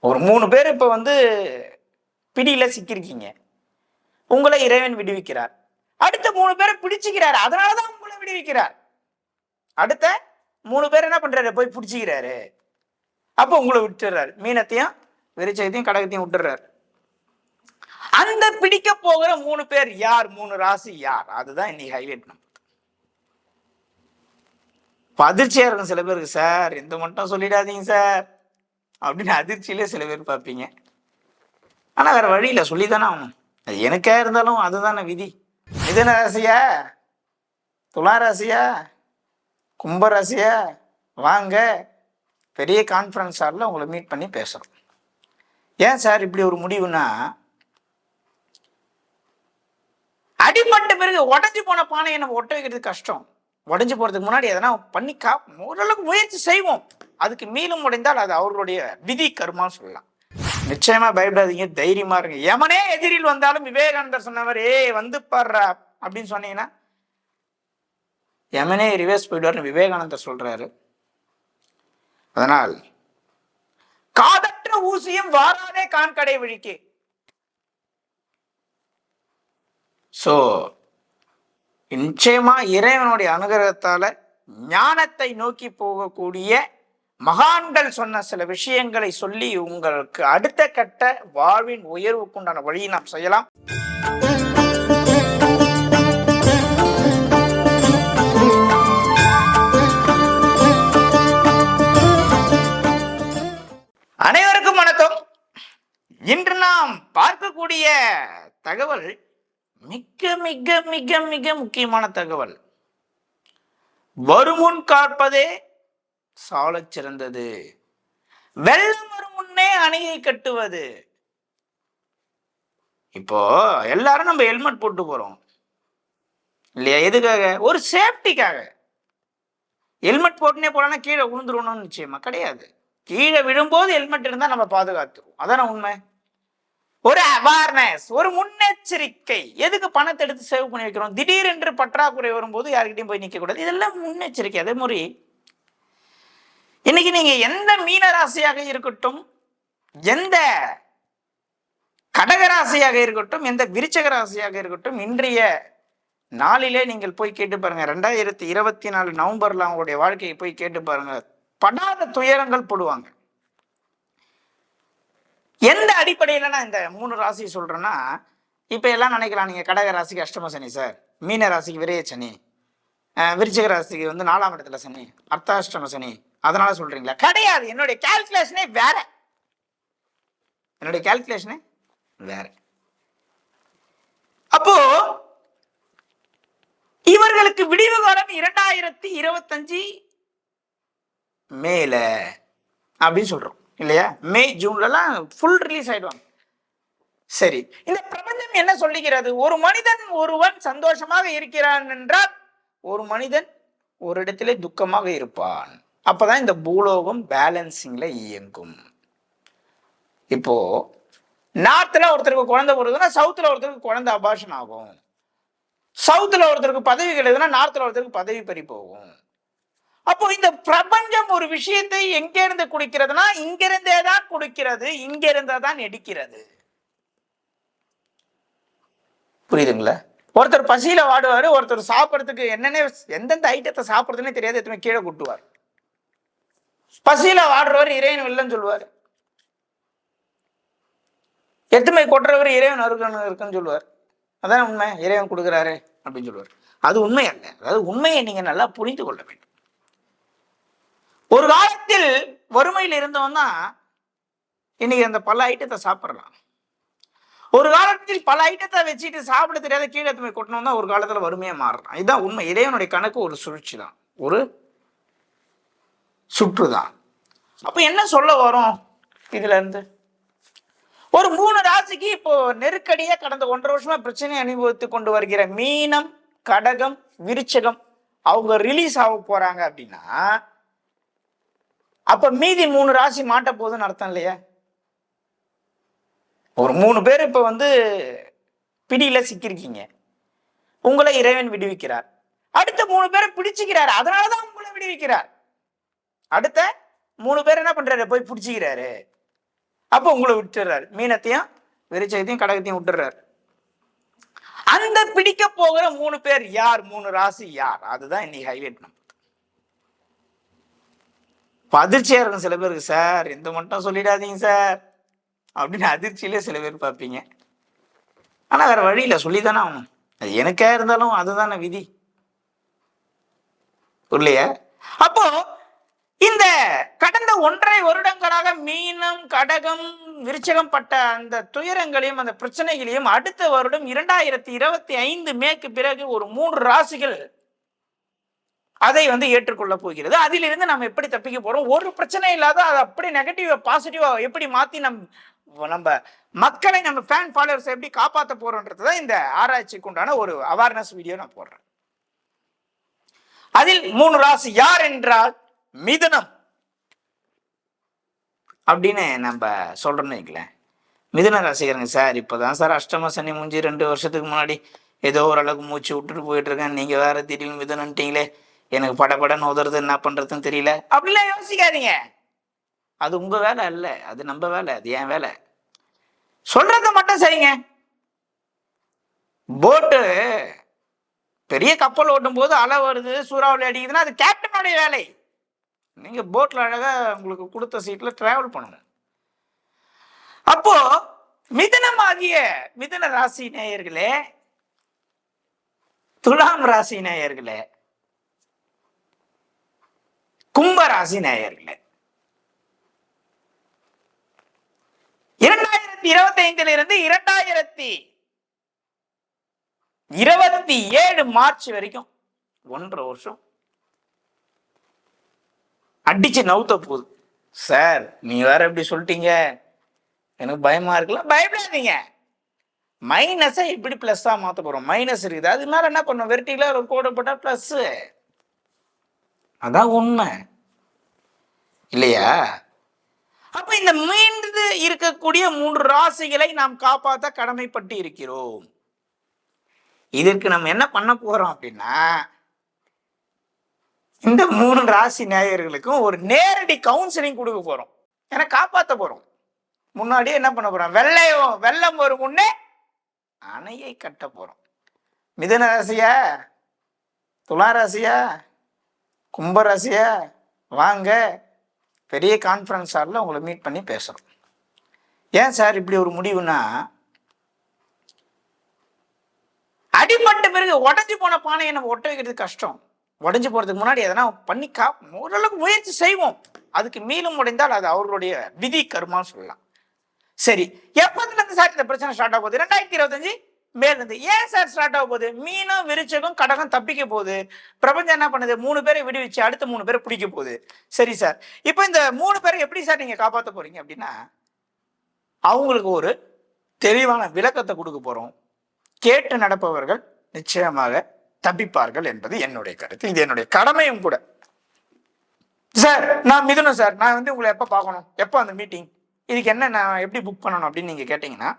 ஒரு மூணு பேர் இப்போ வந்து பிடியில் சிக்கிருக்கீங்க உங்களை இறைவன் விடுவிக்கிறார். அடுத்த மூணு பேரை பிடிச்சிக்கிறார். அதனால தான் உங்களை விடுவிக்கிறார். அடுத்த மூணு பேர் என்ன பண்ணுறாரு போய் பிடிச்சிக்கிறாரு. அப்போ உங்களை விட்டுறாரு. மீனத்தையும் விரிச்சகத்தையும் கடகத்தையும் விட்டுறாரு. அந்த பிடிக்க போகிற மூணு பேர் யார்? மூணு ராசி யார்? அதுதான் இன்னைக்கு ஹைலைட் நம்ம. இப்ப அதிர்ச்சியா இருக்கும் சில பேருக்கு சார். இந்த மட்டும் சொல்லிடாதீங்க சார். அப்படின்னு அதிர்ச்சியிலே சில பேர் பார்ப்பீங்க. ஆனால் வேற வழியில சொல்லிதானே ஆகணும். அது எனக்கா இருந்தாலும் அதுதானே விதி. மிதன ராசியா? துலா ராசியா? கும்ப ராசியா? வாங்க. பெரிய கான்ஃபரன்ஸ் ஹாலில் உங்களை மீட் பண்ணி பேசுகிறோம் ஏன் சார் இப்படி ஒரு முடிவுனா அடிபட்ட பிறகு உடஞ்சி போன பானையை நம்ம ஒட்ட வைக்கிறது கஷ்டம். உடஞ்சி போறதுக்கு முன்னாடி எதனா பண்ணி கா ஓரளவுக்கு முயற்சி செய்வோம். அதுக்கு மீளும் உடைந்தால் அது அவர்களுடைய விதி கருமான்னு சொல்லலாம். நிச்சயமா பயப்படாதீங்க தைரியமா இருங்க. எமனே எதிரில் வந்தாலும் விவேகானந்தர் சொன்னவர் ஏய் வந்து பாடுறா அப்படின்னு சொன்னீங்கன்னா எமனே ரிவர்ஸ் போயிடுவார்னு விவேகானந்தர் சொல்றாரு. அதனால் காதற்ற ஊசியும் வாராதே கான்கடை விழிக்கு. சோ நிச்சயமா இறைவனுடைய அனுகிரகத்தால ஞானத்தை நோக்கி போகக்கூடிய மகான்கள் சொன்ன சில விஷயங்களை சொல்லி உங்களுக்கு அடுத்த கட்ட வாழ்வின் உயர்வுக்குண்டான வழியை நாம் செய்யலாம். அனைவருக்கும் வணக்கம். இன்று நாம் பார்க்கக்கூடிய தகவல் மிக மிக மிக மிக முக்கியமான தகவல். வருமுன் காப்பதே சால சிறந்தது. வெள்ளம் வரும் முன்னே அணையை கட்டுவது. இப்போ எல்லாரும் நம்ம ஹெல்மெட் போட்டு போறோம். இல்லையா? எதுக்காக? ஒரு சேஃப்டிக்காக. ஹெல்மெட் போட்டுனே போனா கீழே விழுந்துருணும்னு நிச்சயமா கிடையாது. கீழே விழும்போது ஹெல்மெட் இருந்தால் நம்ம பாதுகாத்துருவோம். அதான உண்மை? ஒரு அவேர்னஸ் ஒரு முன்னெச்சரிக்கை. எதுக்கு பணத்தை எடுத்து சேவ் பண்ணி வைக்கிறோம்? திடீரென்று பற்றாக்குறை வரும்போது யாருக்கிட்டையும் போய் நிற்கக்கூடாது இதெல்லாம் முன்னெச்சரிக்கை. அதே மாதிரி இன்னைக்கு நீங்க எந்த மீன ராசியாக இருக்கட்டும் எந்த கடகராசியாக இருக்கட்டும் எந்த விருச்சக ராசியாக இருக்கட்டும் இன்றைய நாளிலே நீங்கள் போய் கேட்டு பாருங்க. ரெண்டாயிரத்தி இருபத்தி நாலு நவம்பர்ல அவங்களுடைய வாழ்க்கையை போய் கேட்டு பாருங்க. படாத துயரங்கள் போடுவாங்க. எந்த அடிப்படையில் நான் இந்த மூணு ராசி சொல்கிறேன்னா இப்போ எல்லாம் நினைக்கலாம் நீங்கள் கடக ராசிக்கு அஷ்டம சனி சார் மீன ராசிக்கு விரைய சனி விருச்சிக ராசிக்கு வந்து நாலாம் இடத்துல சனி அர்த்தாஷ்டம சனி அதனால சொல்கிறீங்களா கிடையாது. என்னுடைய கால்குலேஷனே வேற. என்னுடைய கால்குலேஷனே வேற. அப்போ இவர்களுக்கு விடிவு காலம் இரண்டாயிரத்தி இருபத்தஞ்சு மேல அப்படின்னு சொல்றோம். இல்லையா? மே ஜூன்லலாம் ஃபுல் ரிலீஸ் ஆயிடுவாங்க. சரி இந்த பிரபஞ்சம் என்ன சொல்லுகிறது? ஒரு மனிதன் ஒருவன் சந்தோஷமாக இருக்கிறான் என்றால் ஒரு மனிதன் ஒரு இடத்திலே துக்கமாக இருப்பான். அப்பதான் இந்த பூலோகம் பேலன்சிங்ல இயங்கும். இப்போ நார்த்தில் ஒருத்தருக்கு குழந்தை வருதுன்னா சவுத்தில் ஒருத்தருக்கு குழந்தை அபாஷன் ஆகும். சவுத்தில் ஒருத்தருக்கு பதவி கிடையாதுன்னா நார்த்தில் ஒருத்தருக்கு பதவி பறி போகும் அப்போ இந்த பிரபஞ்சம் ஒரு விஷயத்தை எங்க இருந்து குடிக்கிறதுனா இங்க இருந்தே தான் குடிக்கிறது இங்க இருந்தே தான் எடுக்கிறது புரியுதுங்களா? ஒருத்தர் பசியில வாடுவாரு ஒருத்தர் சாப்பிட்றதுக்கு என்னென்ன எந்தெந்த ஐட்டத்தை சாப்பிடுறதுன்னே தெரியாது எத்தனை கீழே கொட்டுவார். பசியில வாடுறவர் இறைவன் இல்லைன்னு சொல்லுவார். எத்துமை கொட்டுறவர் இறைவன் அருகன் இருக்குன்னு சொல்லுவார். அதான் உண்மை? இறைவன் கொடுக்குறாரு அப்படின்னு சொல்லுவார். அது உண்மை அல்ல. அதாவது உண்மையை நீங்கள் நல்லா புரிந்து கொள்ள வேண்டும். ஒரு காலத்தில் வறுமையில் இருந்தவன் தான் இன்னைக்கு அந்த பல ஐட்டத்தை சாப்பிடலாம். ஒரு காலத்தில் பல ஐட்டத்தை வச்சுட்டு சாப்பிட தெரியாத கீழே எடுத்து போய் கொட்டணும் தான் ஒரு காலத்தில் வறுமையாக மாறுறான். இதுதான் உண்மை. இறைவனுடைய கணக்கு ஒரு சுழற்சி தான். ஒரு சுற்று தான். அப்போ என்ன சொல்ல வரும் இதுலேருந்து? ஒரு மூணு ராசிக்கு இப்போ நெருக்கடியாக கடந்த ஒன்றரை வருஷமா பிரச்சனையை அனுபவித்து கொண்டு வருகிற மீனம் கடகம் விருச்சகம் அவங்க ரிலீஸ் ஆக போறாங்க அப்படின்னா அப்ப மீதி மூணு ராசி மாட்ட போகுதுன்னு அர்த்தம் இல்லையா? ஒரு மூணு பேர் இப்ப வந்து பிடியில சிக்கிருக்கீங்க. உங்களை இறைவன் விடுவிக்கிறார். அடுத்த மூணு பேரை பிடிச்சுக்கிறாரு. அதனாலதான் உங்களை விடுவிக்கிறார். அடுத்த மூணு பேர் என்ன பண்றாரு? போய் பிடிச்சிக்கிறாரு. அப்போ உங்களை விட்டுறாரு. மீனத்தையும் விருச்சகத்தையும் கடகத்தையும் விட்டுறாரு. அந்த பிடிக்க போகிற மூணு பேர் யார்? மூணு ராசி யார்? அதுதான் இன்னைக்கு ஹைலைட் நம்ம. இப்ப அதிர்ச்சியா இருக்கும் சில பேருக்கு. சார் இந்த மட்டும் சொல்லிடாதீங்க சார். அப்படின்னு அதிர்ச்சியிலே சில பேர் பார்ப்பீங்க. ஆனா வேற வழியில சொல்லித்தானே ஆகணும். அது எனக்கா இருந்தாலும் அதுதானே விதி. இல்லையா அப்போ இந்த கடந்த ஒன்றரை வருடங்களாக மீனம் கடகம் விருச்சகம் பட்ட அந்த துயரங்களையும் அந்த பிரச்சனைகளையும் அடுத்த வருடம் இரண்டாயிரத்தி இருபத்தி ஐந்து மேற்கு பிறகு ஒரு மூன்று ராசிகள் அதை வந்து ஏற்றுக்கொள்ள போகிறது. அதிலிருந்து நம்ம எப்படி தப்பிக்க போறோம்? ஒரு பிரச்சனை இல்லாத அதை அப்படி நெகட்டிவ் பாசிட்டிவா எப்படி மாத்தி நம் நம்ம மக்களை நம்ம ஃபேன் ஃபாலோவர்ஸ் எப்படி காப்பாற்ற போறோன்றது தான் இந்த ஆராய்ச்சிக்கு உண்டான ஒரு அவேர்னஸ் வீடியோ நான் போடுறேன். அதில் மூணு ராசி யார் என்றால் மிதுனம். அப்படின்னு நம்ம சொல்றோம்னு வைக்கலேன் மிதுன ராசிக்காரங்க சார் இப்போதான் சார் அஷ்டம சனி முடிஞ்சு ரெண்டு வருஷத்துக்கு முன்னாடி ஏதோ ஓரளவுக்கு மூச்சு விட்டுட்டு போயிட்டு இருக்கேன். நீங்க வேற திடீர்னு மிதுனன்ட்டீங்களே. எனக்கு படப்படன்னு உதறது என்ன பண்ணுறதுன்னு தெரியல. அப்படிலாம் யோசிக்காதீங்க. அது உங்கள் வேலை அல்ல. அது நம்ம வேலை. அது என் வேலை. சொல்கிறத மட்டும் செய்யுங்க. போட்டு பெரிய கப்பல் ஓட்டும் போது அலை வருது சூறாவளி அடிக்குதுன்னா அது கேப்டனுடைய வேலை. நீங்கள் போட்டில் அழகாக உங்களுக்கு கொடுத்த சீட்டில் ட்ராவல் பண்ணணும். அப்போ மிதனமாகிய மிதன ராசி நேயர்களே துலாம் ராசி நேயர்களே கும்பராசி நேயர்களே. இரண்டாயிரத்தி இருபத்தி ஐந்துல இருந்து இரண்டாயிரத்தி இருபத்தி ஏழு மார்ச் வரைக்கும் ஒன்றரை வருஷம் அடிச்சு நவுத்த போகுது. சார் நீ வேற எப்படி சொல்லிட்டீங்க. எனக்கு பயமா இருக்குல்ல? பயப்படாதீங்க. மைனஸை எப்படி பிளஸ்ஸா மாற்ற போறோம். மைனஸ் இருக்குது. அது மேலே என்ன பண்ணும்? வெர்டிகலா ஒரு கோடு போட்டா பிளஸ் அதான் உண்மை. இல்லையா? அப்ப இந்த மீண்டு இருக்கக்கூடிய மூன்று ராசிகளை நாம் காப்பாற்ற கடமைப்பட்டு இருக்கிறோம். இதற்கு நம்ம என்ன பண்ண போறோம் அப்படின்னா இந்த மூணு ராசி நேயர்களுக்கும் ஒரு நேரடி கவுன்சிலிங் கொடுக்க போறோம். ஏன்னா காப்பாத்த போறோம். முன்னாடியே என்ன பண்ண போறோம்? வெள்ளையும் வெள்ளம் வரும் முன்னே அணையை கட்ட போறோம். மிதன ராசியா? துளா ராசியா? கும்பராசிய வாங்க. பெரிய கான்ஃபரன்ஸ் ஹாலில் உங்களை மீட் பண்ணி பேசுகிறோம் ஏன் சார் இப்படி ஒரு முடிவுனா அடிபட்ட பிறகு உடஞ்சி போன பானையை நம்ம ஒட்ட வைக்கிறது கஷ்டம். உடஞ்சி போகிறதுக்கு முன்னாடி எதனா பண்ணி கா ஓரளவுக்கு முயற்சி செய்வோம். அதுக்கு மீளும் உடைந்தால் அது அவர்களுடைய விதி கருமான்னு சொல்லலாம். சரி எப்பத்துல சார் இந்த பிரச்சனை ஸ்டார்ட் ஆகும் ரெண்டாயிரத்தி இருபத்தஞ்சு? மேலிருந்து ஏன் சார் ஸ்டார்ட் ஆக போகுது? மீனும் விரிச்சகம் கடகம் தப்பிக்க போகுது. பிரபஞ்சம் என்ன பண்ணுது? மூணு பேரை விடுவிச்சு அடுத்த மூணு பேரை பிடிக்க போகுது. சரி சார் இப்போ இந்த மூணு பேரை எப்படி சார் நீங்கள் காப்பாற்ற போறீங்க அப்படின்னா அவங்களுக்கு ஒரு தெளிவான விளக்கத்தை கொடுக்க போகிறோம் கேட்டு நடப்பவர்கள் நிச்சயமாக தப்பிப்பார்கள் என்பது என்னுடைய கருத்து. இது என்னுடைய கடமையும் கூட. சார் நான் மிதுனம் சார் நான் வந்து உங்களை எப்போ பார்க்கணும்? எப்போ அந்த மீட்டிங் இதுக்கு என்ன நான் எப்படி புக் பண்ணணும் அப்படின்னு நீங்கள் கேட்டிங்கன்னா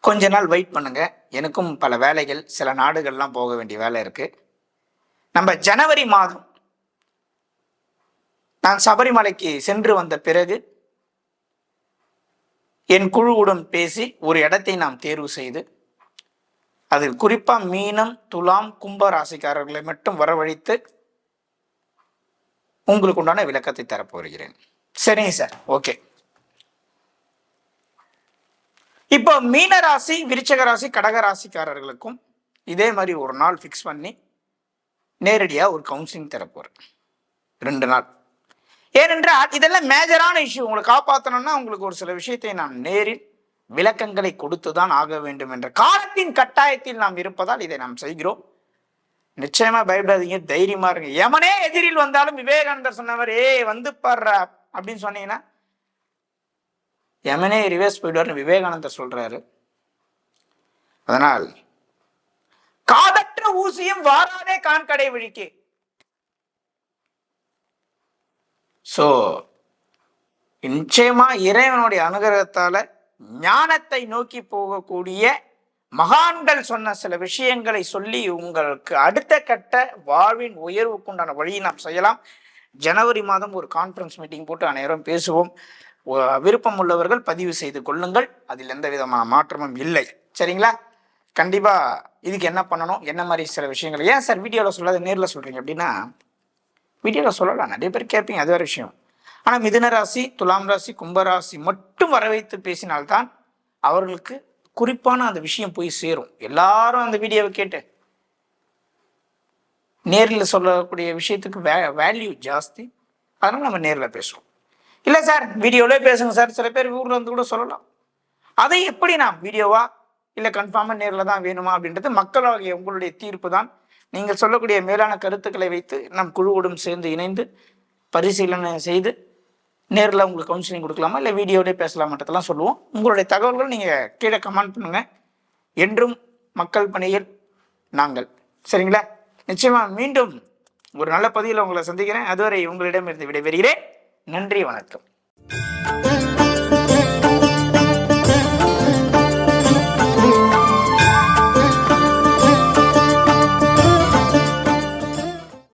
கொஞ்ச நாள் வெயிட் பண்ணுங்க. எனக்கும் பல வேலைகள் சில நாடுகள்லாம் போக வேண்டிய வேலை இருக்கு. நம்ம ஜனவரி மாதம் நான் சபரிமலைக்கு சென்று வந்த பிறகு என் குழுவுடன் பேசி ஒரு இடத்தை நாம் தேர்வு செய்து அதில் குறிப்பாக மீனம் துலாம் கும்ப ராசிக்காரர்களை மட்டும் வரவழைத்து உங்களுக்கு உண்டான விளக்கத்தை தரப்போகிறேன். சரிங்க சார். ஓகே. இப்போ மீன ராசி விருச்சக ராசி கடக ராசிக்காரர்களுக்கும் இதே மாதிரி ஒரு நாள் ஃபிக்ஸ் பண்ணி நேரடியாக ஒரு கவுன்சிலிங் தரப்போறேன். ரெண்டு நாள். ஏனென்றால் இதெல்லாம் மேஜரான இஷ்யூ உங்களை காப்பாற்றணும்னா உங்களுக்கு ஒரு சில விஷயத்தை நான் நேரில் விளக்கங்களை கொடுத்து தான் ஆக வேண்டும் என்ற காலத்தின் கட்டாயத்தில் நாம் இருப்பதால் இதை நாம் செய்கிறோம். நிச்சயமா பயப்படாதீங்க தைரியமா இருங்க. எமனே எதிரில் வந்தாலும் விவேகானந்தர் சொன்னவர் ஏ வந்து பாடுற அப்படின்னு சொன்னீங்கன்னா எமனே ரிவர்ஸ் போயிடுவார்னு விவேகானந்தர் சொல்றாரு. அதனால் காதற்ற ஊசியும் வாராதே கான்கடை விழிக்கு. சோ நிச்சயமா இறைவனுடைய அனுகிரகத்தால ஞானத்தை நோக்கி போகக்கூடிய மகான்கள் சொன்ன சில விஷயங்களை சொல்லி உங்களுக்கு அடுத்த கட்ட வாழ்வின் உயர்வுக்குண்டான வழியை நாம் செய்யலாம். ஜனவரி மாதம் ஒரு கான்ஃபரன்ஸ் மீட்டிங் போட்டு அனைவரும் பேசுவோம். விருப்பம் உள்ளவர்கள் பதிவு செய்து கொள்ளுங்கள். அதில் எந்த விதமான மாற்றமும் இல்லை. சரிங்களா? கண்டிப்பாக இதுக்கு என்ன பண்ணணும்? என்ன மாதிரி சில விஷயங்கள்? ஏன் சார் வீடியோவில் சொல்லாத நேரில் சொல்கிறீங்க அப்படின்னா வீடியோவில் சொல்லலாம் நிறைய பேர் கேட்பீங்க. அது வேறு விஷயம். ஆனால் மிதுன ராசி துலாம் ராசி கும்பராசி மட்டும் வர வைத்து பேசினால்தான் அவர்களுக்கு குறிப்பான அந்த விஷயம் போய் சேரும். எல்லாரும் அந்த வீடியோவை கேட்டு. நேரில் சொல்லக்கூடிய விஷயத்துக்கு வே வேல்யூ ஜாஸ்தி. அதனால் நம்ம நேரில் பேசுவோம். இல்லை சார் வீடியோவிலே பேசுங்க சார். சில பேர் ஊரில் இருந்து கூட சொல்லலாம். அதை எப்படி நாம் வீடியோவா இல்லை கன்ஃபார்மாக நேரில் தான் வேணுமா அப்படின்றது மக்களாகிய உங்களுடைய தீர்ப்பு தான் நீங்கள் சொல்லக்கூடிய மேலான கருத்துக்களை வைத்து நம் குழுவோடும் சேர்ந்து இணைந்து பரிசீலனை செய்து நேரில் உங்களுக்கு கவுன்சிலிங் கொடுக்கலாமா? இல்லை வீடியோவிலே பேசலாமன்றதெல்லாம் சொல்லுவோம். உங்களுடைய தகவல்கள் நீங்கள் கீழே கமெண்ட் பண்ணுங்கள் என்றும் மக்கள் பணியில் நாங்கள். சரிங்களா? நிச்சயமாக மீண்டும் ஒரு நல்ல பதிவில் உங்களை சந்திக்கிறேன். அதுவரை உங்களிடமிருந்து விடைபெறுகிறேன். நன்றி வணக்கம்.